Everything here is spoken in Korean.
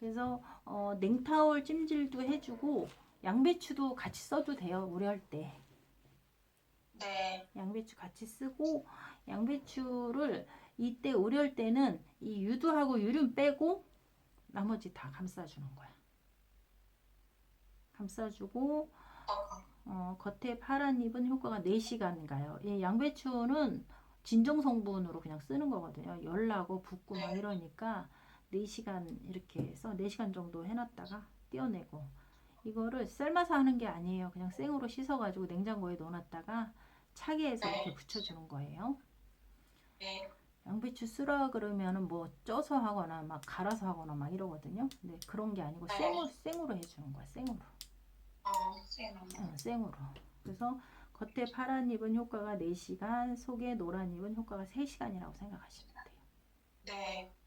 그래서 어, 냉타올 찜질도 해주고 양배추도 같이 써도 돼요. 우려할 때. 네. 양배추 같이 쓰고 양배추를 이때 우려할 때는 이 유두하고 유륜 빼고 나머지 다 감싸주는 거야. 감싸주고 어, 어, 겉에 파란 잎은 효과가 4시간 가요. 이 양배추는 진정 성분으로 그냥 쓰는 거거든요. 열나고 붓고 막 이러니까 4시간 이렇게 해서 4시간 정도 해놨다가 떼어내고 이거를 삶아서 하는 게 아니에요. 그냥 생으로 씻어가지고 냉장고에 넣어놨다가 차게 해서 이렇게 붙여주는 거예요. 네. 양배추 쓰라 그러면은 뭐 쪄서 하거나 막 갈아서 하거나 막 이러거든요. 근데 그런 게 아니고 생으로, 생으로 해주는 거야. 생으로. 어, 쌤. 어, 생으로. 그래서 겉에 파란 잎은 효과가 4시간, 속에 노란 잎은 효과가 3시간이라고 생각하시면 돼요. 네. 음.